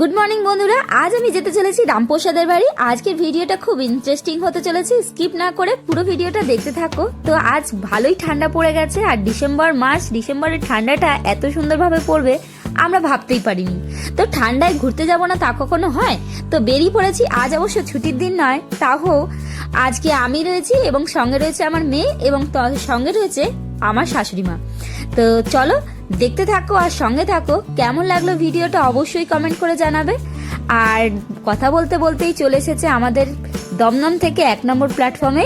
Good morning বন্ধুরা। আজ আমি যেতে চলেছি রামপ্রসাদের বাড়ি। আজকের ভিডিওটা খুব ইন্টারেস্টিং হতে চলেছে। স্কিপ না করে পুরো ভিডিওটা দেখতে থাকো। তো আজ ভালোই ঠান্ডা পড়ে গেছে আর ডিসেম্বর মাস, ডিসেম্বরের ঠান্ডাটা এত সুন্দরভাবে পড়বে, আমরা ভাবতেই পারিনি। তো ঠান্ডায় ঘুরতে যাব না তা কখনো হয়? তো বেরিয়ে পড়েছি। আজ অবশ্য ছুটির দিন নয়, তাও আজকে আমি রয়েছি এবং সঙ্গে রয়েছে আমার মেয়ে এবং সঙ্গে রয়েছে আমার শাশুড়ি মা। তো চলো দেখতে থাকো আর সঙ্গে থাকো। কেমন লাগল ভিডিওটা অবশ্যই কমেন্ট করে জানাবে। আর কথা বলতে বলতেই চলে এসেছে আমাদের দমদম থেকে এক নম্বর প্ল্যাটফর্মে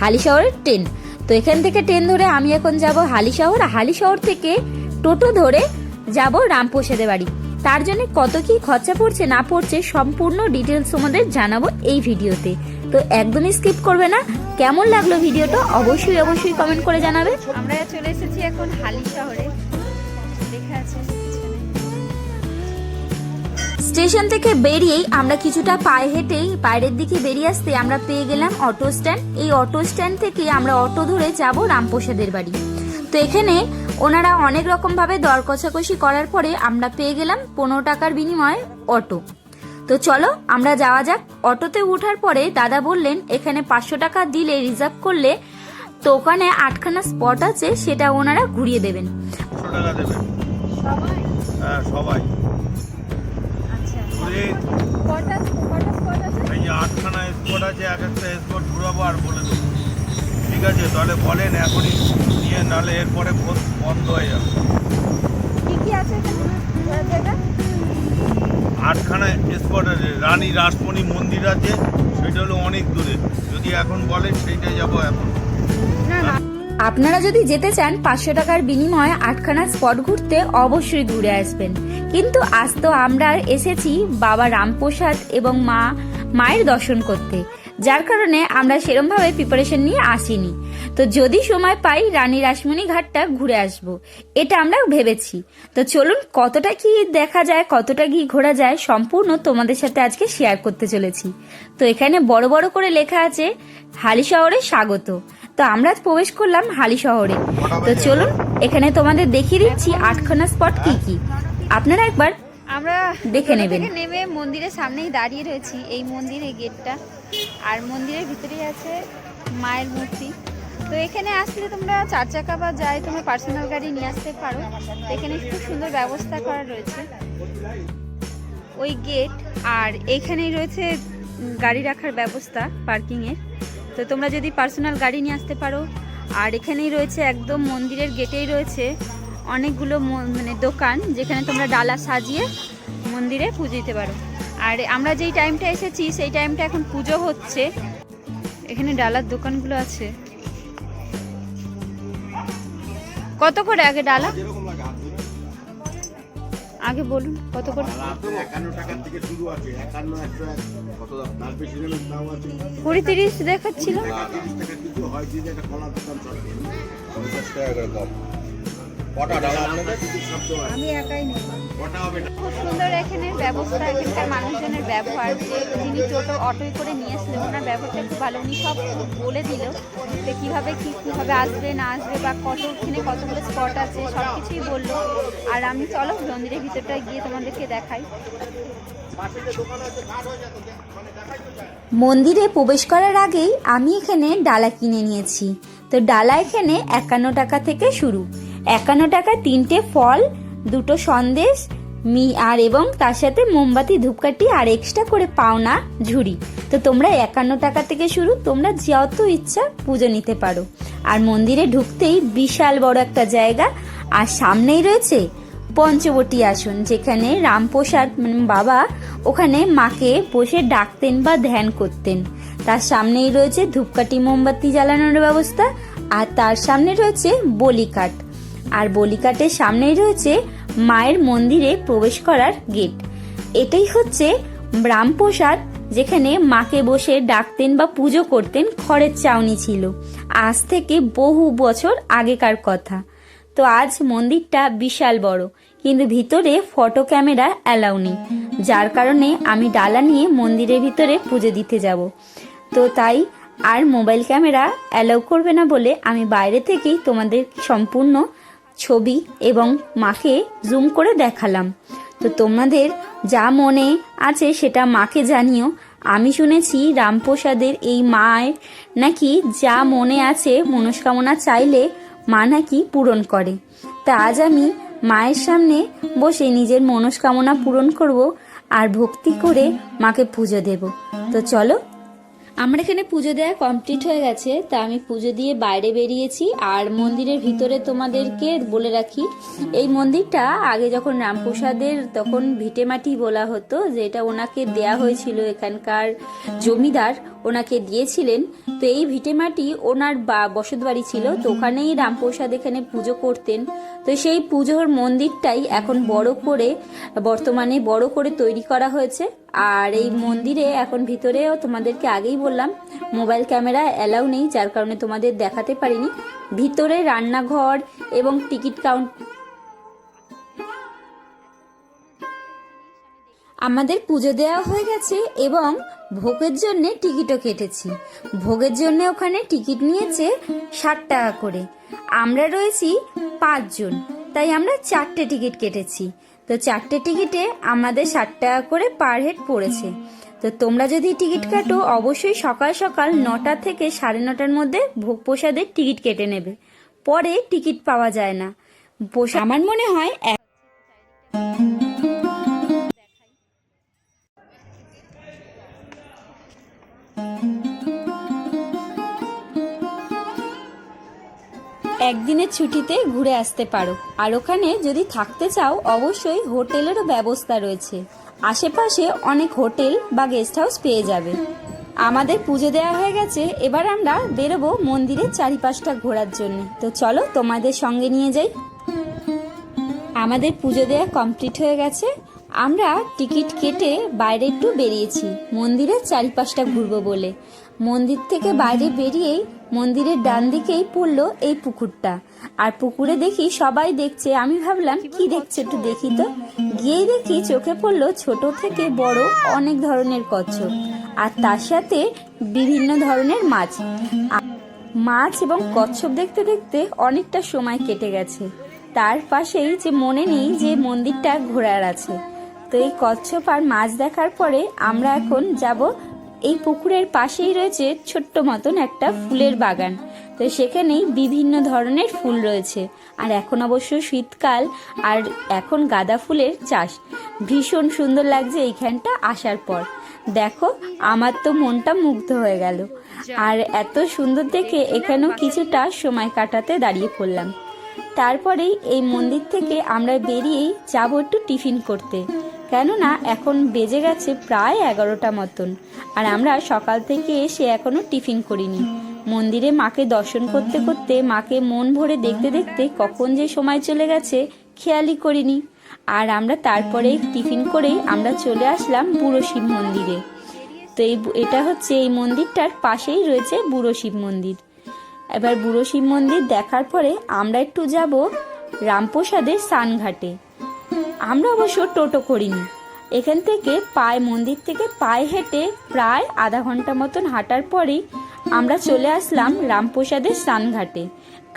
হালি শহরের ট্রেন তো এখান থেকে ট্রেন ধরে আমি এখন যাব হালি শহর আর হালি শহর থেকে টোটো ধরে যাব রামপ্রসাদের বাড়ি। তার জন্য কত কি খরচা পড়ছে, না পড়ছে, সম্পূর্ণ ডিটেলস তোমাদের জানাব এই ভিডিওতে। তো একদমই স্কিপ করবে না। কেমন লাগল ভিডিওটা অবশ্যই অবশ্যই কমেন্ট করে জানাবে। আমরা চলে এসেছি এখন হালি শহরে লেখা আছে স্টেশন থেকে বেরিয়েই আমরা কিছুটা পায়ে হেঁটেই বাইরের দিকে বেরিয়ে আসতে আমরা পেয়ে গেলাম অটো স্ট্যান্ড। এই অটো স্ট্যান্ড থেকে আমরা অটো ধরে যাব রামপ্রসাদের বাড়ি। তো এখানে ওনারা অনেক রকম ভাবে দর কষাকষি করার পরে আমরা পেয়ে গেলাম পনেরো টাকার বিনিময়ে অটো। তো চলো আমরা যাওয়া যাক। অটোতে ওঠার পরে দাদা বললেন এখানে পাঁচশো টাকা দিলে রিজার্ভ করলে তো ওখানে আটখানা স্পট আছে সেটা ওনারা ঘুরিয়ে দেবেন। টাকা দেবেন। হ্যাঁ সবাই। আচ্ছা এই যে আটখানা স্পট আছে এক একটা স্পট ঘুরাবো আর বলে দেবো। ঠিক আছে তাহলে বলেন এখনই নিয়ে নাহলে এরপরে বন্ধ হয়ে যাবে। আটখানা স্পট আছে রানী রাসমণি মন্দির আছে সেটা হলো অনেক দূরে। যদি এখন বলেন সেইটাই যাব এখন। আপনারা যদি যেতে চান, পাঁচশো টাকার বিনিময়ে আটখানা স্পট ঘুরতে অবশ্যই ঘুরে আসবেন। কিন্তু আজ তো আমরা এসেছি বাবা রামপ্রসাদ এবং মা, মায়ের দর্শন করতে। যার কারণে আমরা সেরমভাবে প্রিপারেশন নিয়ে আসিনি। তো যদি সময় পাই, রানী রাসমণি ঘাটটা ঘুরে আসব। এটা আমরা ভেবেছি। তো চলুন, কতটা কি দেখা যায়, কতটা কি ঘোরা যায়, সম্পূর্ণ তোমাদের সাথে আজকে শেয়ার করতে চলেছি। তো এখানে বড় বড় করে লেখা আছে হালি শহরে স্বাগত। তো আমরা প্রবেশ করলাম হালি শহরে। তো চলুন এখানে তোমাদের দেখিয়ে দিচ্ছি আটখানা স্পট কি কি। আপনারা একবার আমরা দেখে নেবেন। নেমে মন্দিরের সামনেই দাঁড়িয়ে রয়েছি এই মন্দিরের গেটটা। আর মন্দিরের ভিতরেই আছে মায়ের মূর্তি। তো এখানে আসলে তোমরা চার চাকা বা যাই তোমরা পার্সোনাল গাড়ি নিয়ে আসতে পারো। এখানে খুব সুন্দর ব্যবস্থা করা রয়েছে। ওই গেট আর এখানেই রয়েছে গাড়ি রাখার ব্যবস্থা পার্কিংয়ের। তো তোমরা যদি পার্সোনাল গাড়ি নিয়ে আসতে পারো, আর এখানেই রয়েছে একদম মন্দিরের গেটেই রয়েছে অনেকগুলো মানে দোকান যেখানে তোমরা ডালা সাজিয়ে মন্দিরে পুজো দিতে পারো। আর আমরা যেই টাইমটা এসেছি, সেই টাইমটা এখন পুজো হচ্ছে। এখানে ডালার দোকানগুলো আছে। কত করে আগে ডালা? আগে বলুন কত করে? একান্ন টাকার থেকে শুরু আছে একান্ন একশো কত তার বেশি দাম আছে। কুড়ি তিরিশ দেখাচ্ছিল। তিরিশ টাকা কিছু হয় যে একটা কলার দোকান চলে। পঞ্চাশ টাকা করে কম কটা ডালা আপনাদের? আমি একাই নেব। কটা হবে খুব সুন্দর এখানে ব্যবস্থা এখানকার মানুষজনের ব্যবহার যে যিনি টোটো অটোয় করে নিয়ে আসলেন ওনার ব্যবহারটা খুব ভালো। উনি সব বলে দিল যে কীভাবে কী কীভাবে আসবে না আসবে বা কত এখানে কতগুলো স্পট আছে সব কিছুই বলল। আর আমি চলো মন্দিরের ভিতরটা গিয়ে তোমাদেরকে দেখাই। মন্দিরে প্রবেশ করার আগেই আমি এখানে ডালা কিনে নিয়েছি। তো ডালা এখানে একান্ন টাকা থেকে শুরু। একান্ন টাকা তিনটে ফল, দুটো সন্দেশ, মি, আর এবং তার সাথে মোমবাতি, ধূপকাঠি আর এক্সট্রা করে পাওনা ঝুড়ি। তো তোমরা একান্ন টাকা থেকে শুরু, তোমরা যত ইচ্ছা পুজো নিতে পারো। আর মন্দিরে ঢুকতেই বিশাল বড় একটা জায়গা। আর সামনেই রয়েছে পঞ্চবটী আসন, যেখানে রামপ্রসাদ মানে বাবা, ওখানে মাকে বসে ডাকতেন বা ধ্যান করতেন। তার সামনেই রয়েছে ধূপকাঠি, মোমবাতি জ্বালানোর ব্যবস্থা। আর তার সামনে রয়েছে বলিকাঠ। আর বলিকাটের সামনেই রয়েছে মায়ের মন্দিরে প্রবেশ করার গেট। এটাই হচ্ছে রামপ্রসাদ যেখানে মাকে বসে ডাকতেন বা পুজো করতেন খড়ের চাউনি ছিল। আজ থেকে বহু বছর আগেকার কথা। তো আজ মন্দিরটা বিশাল বড়, কিন্তু ভিতরে ফটো ক্যামেরা অ্যালাউ নেই। যার কারণে আমি ডালা নিয়ে মন্দিরের ভিতরে পুজো দিতে যাব। তো তাই আর মোবাইল ক্যামেরা অ্যালাউ করবে না বলে আমি বাইরে থেকেই তোমাদের সম্পূর্ণ ছবি এবং মাকে জুম করে দেখালাম। তো তোমাদের যা মনে আছে সেটা মাকে জানিও। আমি শুনেছি রামপ্রসাদের এই মায়ের নাকি যা মনে আছে মনস্কামনা চাইলে মা নাকি পূরণ করে। তা আজ আমি মায়ের সামনে বসে নিজের মনস্কামনা পূরণ করব আর ভক্তি করে মাকে পুজো দেব। তো চলো আমার এখানে পুজো দেওয়া কমপ্লিট হয়ে গেছে, তা আমি পুজো দিয়ে বাইরে বেরিয়েছি। আর মন্দিরের ভিতরে তোমাদেরকে বলে রাখি, এই মন্দিরটা আগে যখন রামপ্রসাদের তখন ভিটেমাটি বলা হতো যে এটা ওনাকে দেয়া হয়েছিল এখানকার জমিদার। ওনাকে দিয়েছিলেন। তো এই ভিটেমাটি ওনার বা বসত বাড়ি ছিল। তো ওখানেই রামপ্রসাদ এখানে পুজো করতেন। তো সেই পুজোর মন্দিরটাই এখন বড় করে, বর্তমানে বড় করে তৈরি করা হয়েছে। আর এই মন্দিরে এখন ভিতরেও তোমাদেরকে আগেই বললাম, মোবাইল ক্যামেরা অ্যালাউ নেই, যার কারণে তোমাদের দেখাতে পারিনি। ভিতরে রান্নাঘর এবং টিকিট কাউন্ট আমাদের পুজো দেওয়া হয়ে গেছে এবং ভোগের জন্য টিকিটও কেটেছি। ভোগের জন্য ওখানে টিকিট নিয়েছে ষাট টাকা করে। আমরা রয়েছি পাঁচজন, তাই আমরা চারটে টিকিট কেটেছি। তো চারটে টিকিটে আমাদের ষাট টাকা করে পার হেড পড়েছে। তো তোমরা যদি টিকিট কাটো, অবশ্যই সকাল সকাল নটা থেকে সাড়ে নটার মধ্যে ভোগ প্রসাদের টিকিট কেটে নেবে। পরে টিকিট পাওয়া যায় না। আমার মনে হয় এক একদিনের ছুটিতে ঘুরে আসতে পারো। আর ওখানে যদি থাকতে চাও, অবশ্যই হোটেলেরও ব্যবস্থা রয়েছে। আশেপাশে অনেক হোটেল বা গেস্ট হাউস পেয়ে যাবে। আমাদের পুজো দেওয়া হয়ে গেছে। এবার আমরা বেরোবো মন্দিরের চারিপাশটা ঘোরার জন্য। তো চলো তোমাদের সঙ্গে নিয়ে যাই। আমাদের পুজো দেওয়া কমপ্লিট হয়ে গেছে। আমরা টিকিট কেটে বাইরে একটু বেরিয়েছি। মন্দিরের চারিপাশটা ঘুরবো বলে। মন্দির থেকে বাইরে বেরিয়েই মন্দিরের ডান দিকেই পড়ল এই পুকুরটা। আর পুকুরে দেখি সবাই দেখছে। আমি ভাবলাম, কি দেখছে একটু দেখি তো। গিয়েই দেখি চোখে পড়ল ছোট থেকে বড় অনেক ধরনের কচ্ছপ। আর তার সাথে বিভিন্ন ধরনের মাছ। মাছ এবং কচ্ছপ দেখতে দেখতে অনেকটা সময় কেটে গেছে। তার পাশেই যে মনে নেই যে মন্দিরটা ঘোরার আছে। তো এই কচ্ছপ আর মাছ দেখার পরে আমরা এখন যাব এই পুকুরের পাশেই রয়েছে ছোট্ট মতন একটা ফুলের বাগান। তো সেখানেই বিভিন্ন ধরনের ফুল রয়েছে। আর এখন অবশ্য শীতকাল, আর এখন গাঁদা ফুলের চাষ। ভীষণ সুন্দর লাগছে এইখানটা আসার পর। দেখো, আমার তো মনটা মুগ্ধ হয়ে গেল। আর এত সুন্দর দেখে এখানেও কিছুটা সময় কাটাতে দাঁড়িয়ে পড়লাম। তারপরেই এই মন্দির থেকে আমরা বেরিয়েই যাব একটু টিফিন করতে। কেননা এখন বেজে গেছে প্রায় এগারোটা মতন। আর আমরা সকাল থেকে এসে এখনও টিফিন করিনি। মন্দিরে মাকে দর্শন করতে করতে মাকে মন ভরে দেখতে দেখতে কখন যে সময় চলে গেছে খেয়ালই করিনি। আর আমরা তারপরে টিফিন করেই আমরা চলে আসলাম বুড়ো শিব মন্দিরে। তো এই এটা হচ্ছে এই মন্দিরটার পাশেই রয়েছে বুড়ো শিব মন্দির। এবার বুড়ো শিব মন্দির দেখার পরে আমরা একটু যাব রামপ্রসাদের সানঘাটে আমরা অবশ্য টোটো করিনি। এখান থেকে পায়ে, মন্দির থেকে পায়ে হেঁটে প্রায় আধা ঘণ্টা মতন হাঁটার পরেই আমরা চলে আসলাম রামপ্রসাদের স্নানঘাটে।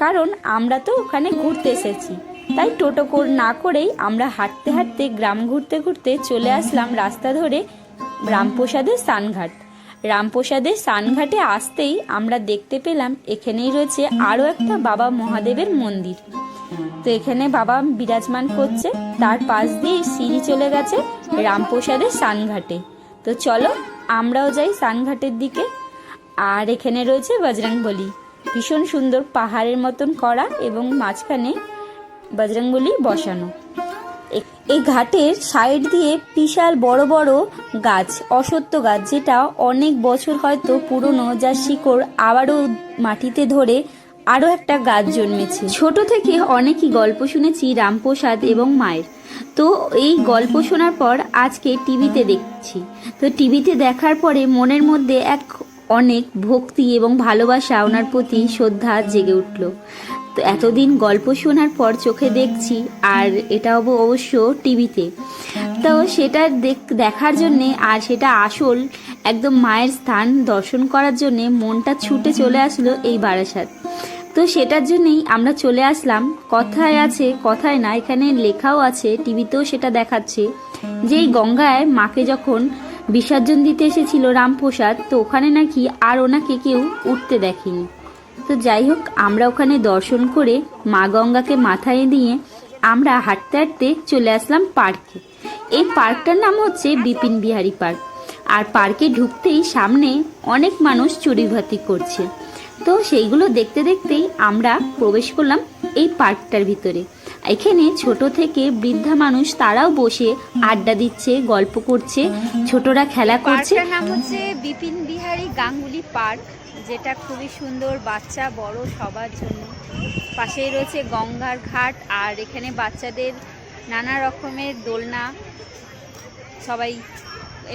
কারণ আমরা তো ওখানে ঘুরতে এসেছি। তাই টোটো না করেই আমরা হাঁটতে হাঁটতে, গ্রাম ঘুরতে ঘুরতে চলে আসলাম রাস্তা ধরে রামপ্রসাদের স্নানঘাট। রামপ্রসাদের সানঘাটে আসতেই আমরা দেখতে পেলাম এখানেই রয়েছে আরও একটা বাবা মহাদেবের মন্দির। তো এখানে বাবা বিরাজমান করছে, তার পাশ দিয়েই সিঁড়ি চলে গেছে রামপ্রসাদের সানঘাটে তো চলো আমরাও যাই সানঘাটের দিকে। আর এখানে রয়েছে বজরংবলী। ভীষণ সুন্দর পাহাড়ের মতন করা এবং মাঝখানে বজরংবলী বসানো। এই ঘাটের সাইড দিয়ে বিশাল বড় বড় গাছ, অসত্য গাছ, যেটা অনেক বছর হয়তো পুরনো যা শিকড় আবারও মাটিতে ধরে আরও একটা গাছ জন্মেছে। ছোট থেকে অনেকই গল্প শুনেছি রামপ্রসাদ এবং মায়ের। তো এই গল্প শোনার পর আজকে টিভিতে দেখছি। তো টিভিতে দেখার পরে মনের মধ্যে এক অনেক ভক্তি এবং ভালোবাসা ওনার প্রতি শ্রদ্ধা জেগে উঠল। তো এতদিন গল্প শোনার পর চোখে দেখছি আর এটা অব- অবশ্য টিভিতে। তো সেটা দেখ- দেখার জন্যে আর সেটা আসল একদম মায়ের স্থান দর্শন করার জন্যে মনটা ছুটে চলে আসলো এই বারাসাত। তো সেটার জন্যই আমরা চলে আসলাম। কথায় আছে কথায় না এখানে লেখাও আছে টিভিতেও সেটা দেখাচ্ছে। যে এই গঙ্গায় মাকে যখন বিসর্জন দিতে এসেছিল রামপ্রসাদ তো ওখানে নাকি আর ওনাকে কেউ উঠতে দেখেনি। তো যাই হোক, আমরা ওখানে দর্শন করে মা গঙ্গাকে মাথায় দিয়ে আমরা হাঁটতে হাঁটতে চলে আসলাম পার্কে। এই পার্কটার নাম হচ্ছে বিপিন বিহারী পার্ক। আর পার্কে ঢুকতেই সামনে অনেক মানুষ চড়ুইভাতি করছে। তো সেইগুলো দেখতে দেখতেই আমরা প্রবেশ করলাম এই পার্কটার ভিতরে। এখানে ছোট থেকে বৃদ্ধা মানুষ তারাও বসে আড্ডা দিচ্ছে, গল্প করছে, ছোটরা খেলা করছে। নাম হচ্ছে বিপিন বিহারী গাঙ্গুলি পার্ক। যেটা খুবই সুন্দর, বাচ্চা, বড়, সবার জন্য। পাশেই রয়েছে গঙ্গার ঘাট, আর এখানে বাচ্চাদের নানা রকমের দোলনা সবাই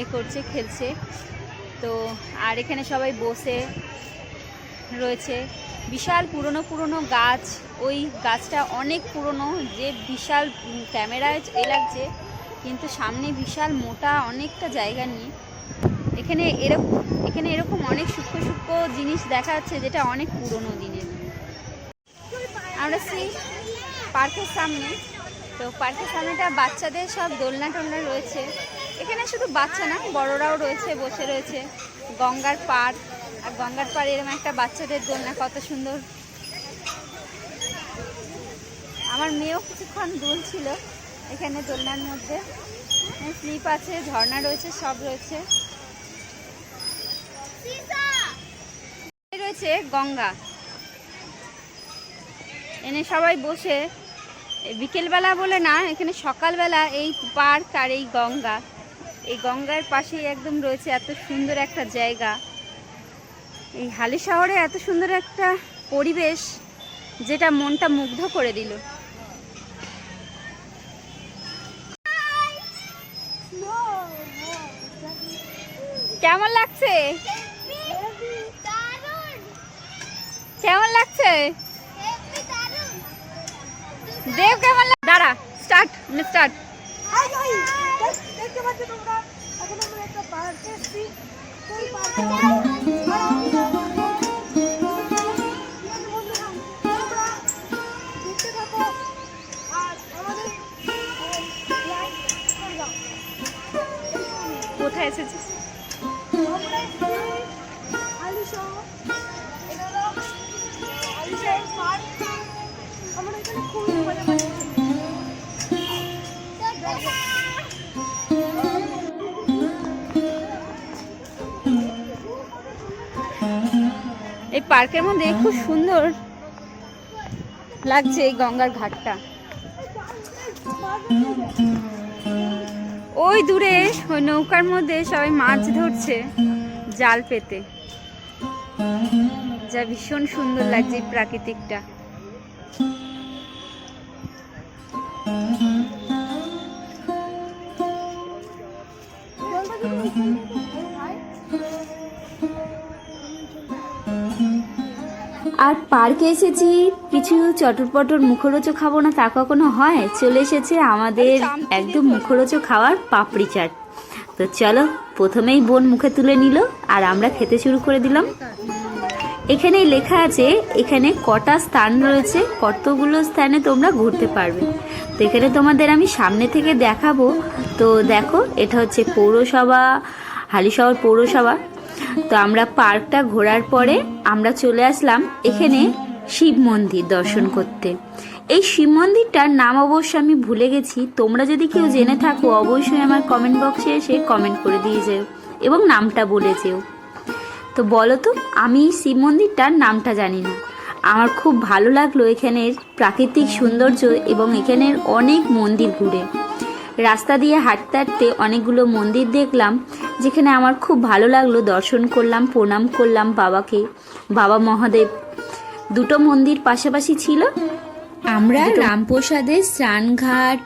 এ করছে, খেলছে। তো, আর এখানে সবাই বসে রয়েছে। বিশাল পুরনো পুরনো গাছ। ওই গাছটা অনেক পুরনো, যে বিশাল ক্যামেরায় এ লাগছে, কিন্তু সামনে বিশাল মোটা অনেকটা জায়গা নিয়ে এখানে এরকম এখানে এরকম অনেক সূক্ষ্ম সূক্ষ্ম জিনিস দেখা যাচ্ছে যেটা অনেক পুরনো দিনের। আমরা সেই পার্কের সামনে, তো পার্কের সামনেটা বাচ্চাদের সব দোলনা টোলনা রয়েছে। এখানে শুধু বাচ্চা না, বড়রাও রয়েছে, বসে রয়েছে। গঙ্গার পাড়, আর গঙ্গার পাড়ে এরকম একটা বাচ্চাদের দোলনা, কত সুন্দর। আমার মেয়েও কিছুক্ষণ দুলছিল এখানে দোলনার মধ্যে। স্লিপ আছে, ঝর্ণা রয়েছে, সব রয়েছে। এই গঙ্গা। এনে সবাই বসে। বিকেলবেলা বলে না, এখানে সকালবেলা এই পার্ক আর এই গঙ্গা। এই গঙ্গার পাশেই একদম রয়েছে এত সুন্দর একটা জায়গা। এই হালি শহরে এত সুন্দর একটা পরিবেশ যেটা মনটা মুগ্ধ করে দিল। কেমন লাগছে? কেমন লাগছে? দেব কেমন দাঁড়া স্টার্ট স্টার্ট দেখতে পাচ্ছ তোমরা? এখন আমরা একটা পার্কে এসেছি। সেই পার্কে কোথায় এসেছিস? এই পার্কের মধ্যে খুব সুন্দর লাগছে এই গঙ্গার ঘাটটা। ওই দূরে ওই নৌকার মধ্যে সবাই মাছ ধরছে জাল পেতে। যা ভীষণ সুন্দর লাগছে এই প্রাকৃতিকটা। আর পার্কে এসেছি কিছু চটরপটর মুখরোচক খাব না তা কখনো হয়? চলে এসেছে আমাদের একদম মুখরোচক খাওয়ার পাপড়ি চাট। তো চলো প্রথমেই বোন মুখে তুলে নিল আর আমরা খেতে শুরু করে দিলাম। এখানে লেখা আছে, এখানে কটা স্থান রয়েছে, কতগুলো স্থানে তোমরা ঘুরতে পারবে। তো এখানে তোমাদের আমি সামনে থেকে দেখাবো। তো দেখো, এটা হচ্ছে পৌরসভা, হালিশহর পৌরসভা। তো আমরা পার্কটা ঘোরার পরে আমরা চলে আসলাম এখানে শিব মন্দির দর্শন করতে। এই শিব মন্দিরটার নাম অবশ্য আমি ভুলে গেছি। তোমরা যদি কেউ জেনে থাকো, অবশ্যই আমার কমেন্ট বক্সে এসে কমেন্ট করে দিয়ে যেও এবং নামটা বলে যেও। তো বলো তো আমি এই শিব মন্দিরটার নামটা জানি না। আমার খুব ভালো লাগল এখানের প্রাকৃতিক সৌন্দর্য এবং এখানের অনেক মন্দির ঘুরে। রাস্তা দিয়ে হাঁটতে হাঁটতে অনেকগুলো মন্দির দেখলাম যেখানে আমার খুব ভালো লাগল। দর্শন করলাম প্রণাম করলাম বাবাকে বাবা মহাদেব। দুটো মন্দির পাশাপাশি ছিল? আমরা রামপ্রসাদের স্নানঘাট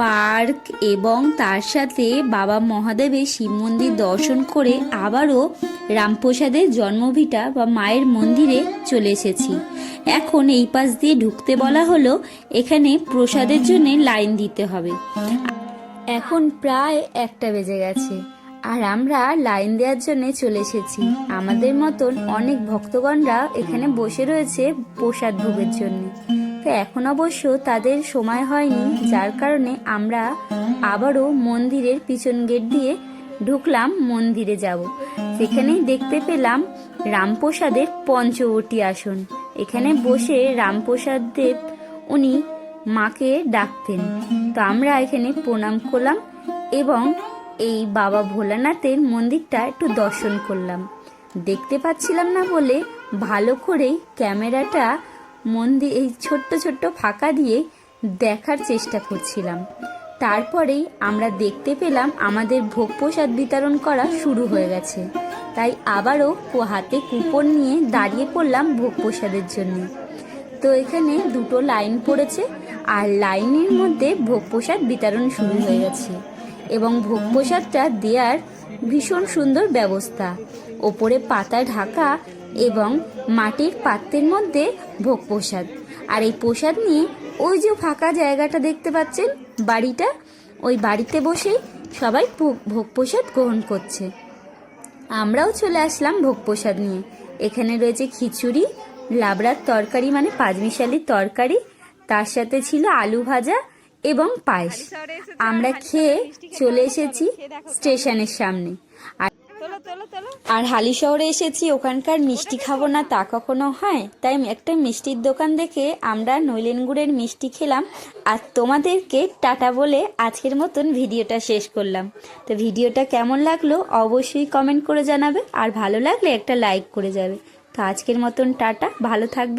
পার্ক এবং তার সাথে বাবা মহাদেবের শিব মন্দির দর্শন করে আবারও রামপ্রসাদের জন্মভিটা বা মায়ের মন্দিরে চলে এসেছি। এখন এই পাশ দিয়ে ঢুকতে বলা হলো, এখানে প্রসাদের জন্য লাইন দিতে হবে। এখন প্রায় একটা বেজে গেছে আর আমরা লাইন দেওয়ার জন্য চলে এসেছি। আমাদের মতন অনেক ভক্তগণরা এখানে বসে রয়েছে প্রসাদ ভোগের জন্য। তো এখন অবশ্য তাদের সময় হয়নি, যার কারণে আমরা আবারও মন্দিরের পিছন গেট দিয়ে ঢুকলাম, মন্দিরে যাব। সেখানেই দেখতে পেলাম রামপ্রসাদের পঞ্চবটী আসন। এখানে বসে রামপ্রসাদ দেব উনি মাকে ডাকতেন। তো আমরা এখানে প্রণাম করলাম এবং এই বাবা ভোলানাথের মন্দিরটা একটু দর্শন করলাম। দেখতে পাচ্ছিলাম না বলে ভালো করে ক্যামেরাটা মন্দির এই ছোট্ট ছোট্ট ফাঁকা দিয়ে দেখার চেষ্টা করছিলাম। তারপরেই আমরা দেখতে পেলাম আমাদের ভোগ প্রসাদ বিতরণ করা শুরু হয়ে গেছে। তাই আবারও হাতে কুপন নিয়ে দাঁড়িয়ে পড়লাম ভোগ প্রসাদের জন্য। তো এখানে দুটো লাইন পড়েছে আর লাইনের মধ্যে ভোগ প্রসাদ বিতরণ শুরু হয়ে গেছে এবং ভোগ প্রসাদটা দেওয়ার ভীষণ সুন্দর ব্যবস্থা। ওপরে পাতা ঢাকা এবং মাটির পাত্রের মধ্যে ভোগ প্রসাদ। আর এই প্রসাদ নিয়ে ওই যে ফাঁকা জায়গাটা দেখতে পাচ্ছেন, বাড়িটা, ওই বাড়িতে বসেই সবাই ভোগ- প্রসাদ গ্রহণ করছে। আমরাও চলে আসলাম ভোগ প্রসাদ নিয়ে। এখানে রয়েছে খিচুড়ি, লাবড়ার তরকারি মানে পাঁচমিশালির তরকারি, তার সাথে ছিল আলু ভাজা এবং পায়েস। আমরা খেয়ে চলে এসেছি স্টেশনের সামনে। আর আর হালি শহরে এসেছি ওখানকার মিষ্টি খাব না তা কখনো হয়? তাই একটা মিষ্টির দোকান দেখে আমরা নইলেন গুড়ের মিষ্টি খেলাম। আর তোমাদেরকে টাটা বলে আজকের মতন ভিডিওটা শেষ করলাম। তো ভিডিওটা কেমন লাগল অবশ্যই কমেন্ট করে জানাবে। আর ভালো লাগলে একটা লাইক করে যাবে। তো আজকের মতন টাটা ভালো থাকবে।